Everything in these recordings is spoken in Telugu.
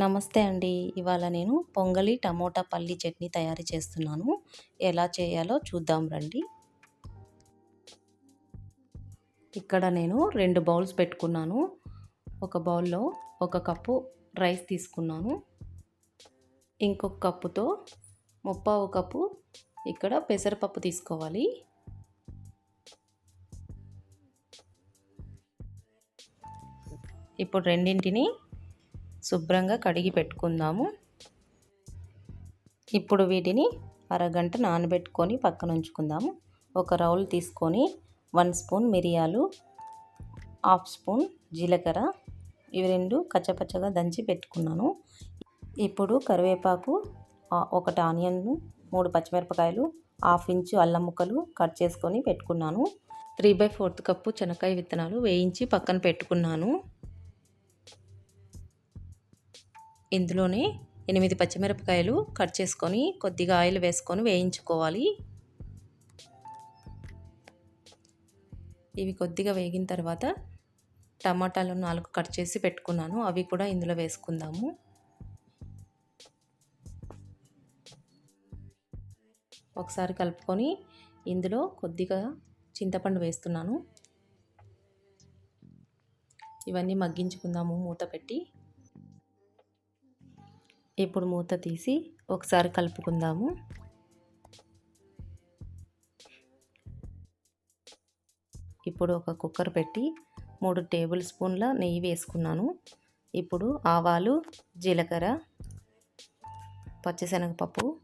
నమస్తే అండి. ఇవాళ నేను పొంగలి టమోటా పల్లి చట్నీ తయారు చేస్తున్నాను. ఎలా చేయాలో చూద్దాం రండి. ఇక్కడ నేను రెండు బౌల్స్ పెట్టుకున్నాను. ఒక బౌల్లో ఒక కప్పు రైస్ తీసుకున్నాను. ఇంకొక కప్పుతో ముప్పావు కప్పు ఇక్కడ పెసరపప్పు తీసుకోవాలి. ఇప్పుడు రెండింటిని శుభ్రంగా కడిగి పెట్టుకుందాము. ఇప్పుడు వీటిని అరగంట నానబెట్టుకొని పక్కన ఉంచుకుందాము. ఒక రౌల్ తీసుకొని వన్ స్పూన్ మిరియాలు హాఫ్ స్పూన్ జీలకర్ర ఇవి రెండు కచ్చపచ్చగా దంచి పెట్టుకున్నాను. ఇప్పుడు కరివేపాకు ఒకటి ఆనియన్ను మూడు పచ్చిమిరపకాయలు హాఫ్ ఇంచు అల్లం ముక్కలు కట్ చేసుకొని పెట్టుకున్నాను. త్రీ బై ఫోర్త్ కప్పు చెనక్కాయ విత్తనాలు వేయించి పక్కన పెట్టుకున్నాను. ఇందులోనే ఎనిమిది పచ్చిమిరపకాయలు కట్ చేసుకొని కొద్దిగా ఆయిల్ వేసుకొని వేయించుకోవాలి. ఇవి కొద్దిగా వేగిన తర్వాత టమాటాలు నాలుగు కట్ చేసి పెట్టుకున్నాను. అవి కూడా ఇందులో వేసుకుందాము. ఒకసారి కలుపుకొని ఇందులో కొద్దిగా చింతపండు వేస్తున్నాను. ఇవన్నీ మగ్గించుకుందాము మూత పెట్టి. ఇప్పుడు మూత తీసి ఒకసారి కలుపుకుందాము. ఇప్పుడు ఒక కుక్కర్ పెట్టి మూడు టేబుల్ స్పూన్ల నెయ్యి వేసుకున్నాను. ఇప్పుడు ఆవాలు జీలకర్ర పచ్చిశనగపప్పు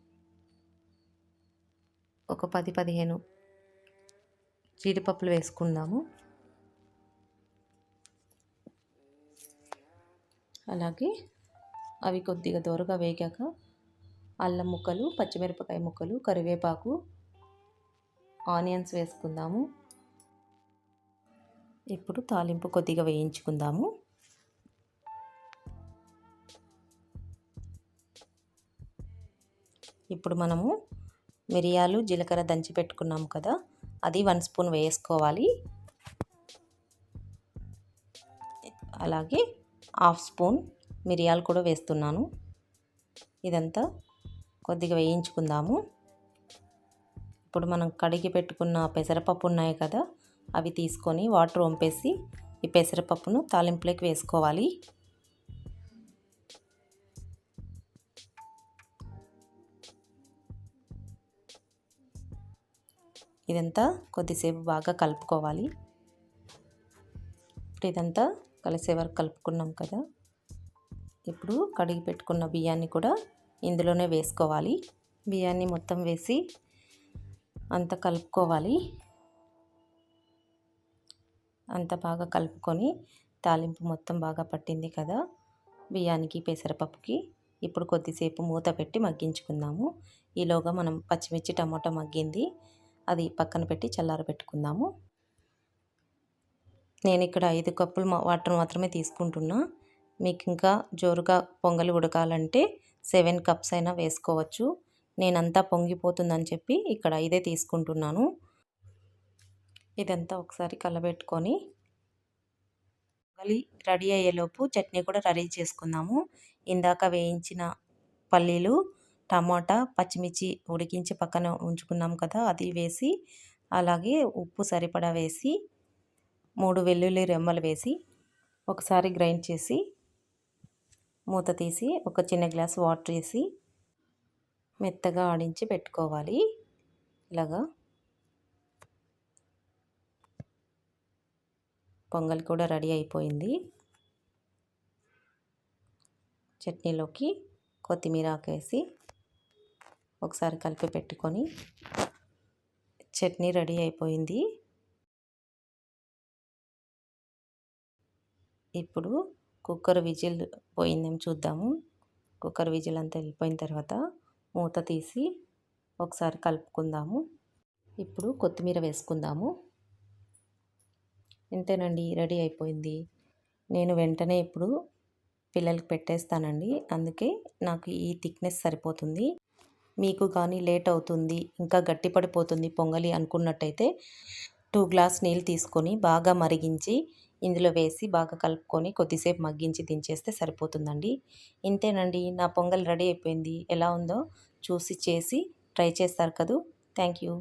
ఒక పది పదిహేను జీడిపప్పులు వేసుకుందాము. అలాగే అవి కొద్దిగా దోరగా వేగాక అల్లం ముక్కలు పచ్చిమిరపకాయ ముక్కలు కరివేపాకు ఆనియన్స్ వేసుకుందాము. ఇప్పుడు తాలింపు కొద్దిగా వేయించుకుందాము. ఇప్పుడు మనము మిరియాలు జీలకర్ర దంచి పెట్టుకున్నాము కదా అది వన్ స్పూన్ వేసుకోవాలి. అలాగే హాఫ్ స్పూన్ మిరియాలు కూడా వేస్తున్నాను. ఇదంతా కొద్దిగా వేయించుకుందాము. ఇప్పుడు మనం కడిగి పెట్టుకున్న పెసరపప్పు ఉన్నాయి కదా అవి తీసుకొని వాటర్ వంపేసి ఈ పెసరపప్పును తాలింపులోకి వేసుకోవాలి. ఇదంతా కొద్దిసేపు బాగా కలుపుకోవాలి. ఇప్పుడు ఇదంతా కలిసే వరకు కలుపుకున్నాం కదా. ఇప్పుడు కడిగి పెట్టుకున్న బియ్యాన్ని కూడా ఇందులోనే వేసుకోవాలి. బియ్యాన్ని మొత్తం వేసి అంత కలుపుకోవాలి. అంత బాగా కలుపుకొని తాలింపు మొత్తం బాగా పట్టింది కదా బియ్యానికి పెసరపప్పుకి. ఇప్పుడు కొద్దిసేపు మూత పెట్టి మగ్గించుకుందాము. ఈలోగా మనం పచ్చిమిర్చి టమాటా మగ్గింది. అది పక్కన పెట్టి చల్లార పెట్టుకుందాము నేను ఇక్కడ ఐదు కప్పులు వాటర్ మాత్రమే తీసుకుంటున్నా. మీకు ఇంకా జోరుగా పొంగలి ఉడకాలంటే సెవెన్ కప్స్ అయినా వేసుకోవచ్చు. నేనంతా పొంగిపోతుందని చెప్పి ఇక్కడ ఇదే తీసుకుంటున్నాను. ఇదంతా ఒకసారి కలబెట్టుకొని పొంగలి రెడీ అయ్యేలోపు చట్నీ కూడా రెడీ చేసుకుందాము. ఇందాక వేయించిన పల్లీలు టమాటా పచ్చిమిర్చి ఉడికించి పక్కన ఉంచుకున్నాం కదా అది వేసి అలాగే ఉప్పు సరిపడా వేసి మూడు వెల్లుల్లి రెమ్మలు వేసి ఒకసారి గ్రైండ్ చేసి మూత తీసి ఒక చిన్న గ్లాస్ వాటర్ వేసి మెత్తగా ఆడించి పెట్టుకోవాలి. ఇలాగా పొంగల్ కూడా రెడీ అయిపోయింది. చట్నీలోకి కొత్తిమీర ఆకేసి ఒకసారి కలిపి పెట్టుకొని చట్నీ రెడీ అయిపోయింది. ఇప్పుడు కుక్కర్ విజిల్ పోయిందేమో చూద్దాము. కుక్కర్ విజిల్ అంతా వెళ్ళిపోయిన తర్వాత మూత తీసి ఒకసారి కలుపుకుందాము. ఇప్పుడు కొత్తిమీర వేసుకుందాము. ఇంతేనండి రెడీ అయిపోయింది. నేను వెంటనే ఇప్పుడు పిల్లలకి పెట్టేస్తానండి. అందుకే నాకు ఈ థిక్నెస్ సరిపోతుంది. మీకు కానీ లేట్ అవుతుంది ఇంకా గట్టిపడిపోతుంది పొంగలి అనుకున్నట్టయితే టూ గ్లాస్ నీళ్ళు తీసుకొని బాగా మరిగించి ఇందులో వేసి బాగా కలుపుకొని కొద్దిసేపు మగ్గించి దించేస్తే సరిపోతుందండి. ఇంతేనండి నా పొంగల్ రెడీ అయిపోయింది. ఎలా ఉందో చూసి చేసి ట్రై చేస్తారు కదూ. Thank you.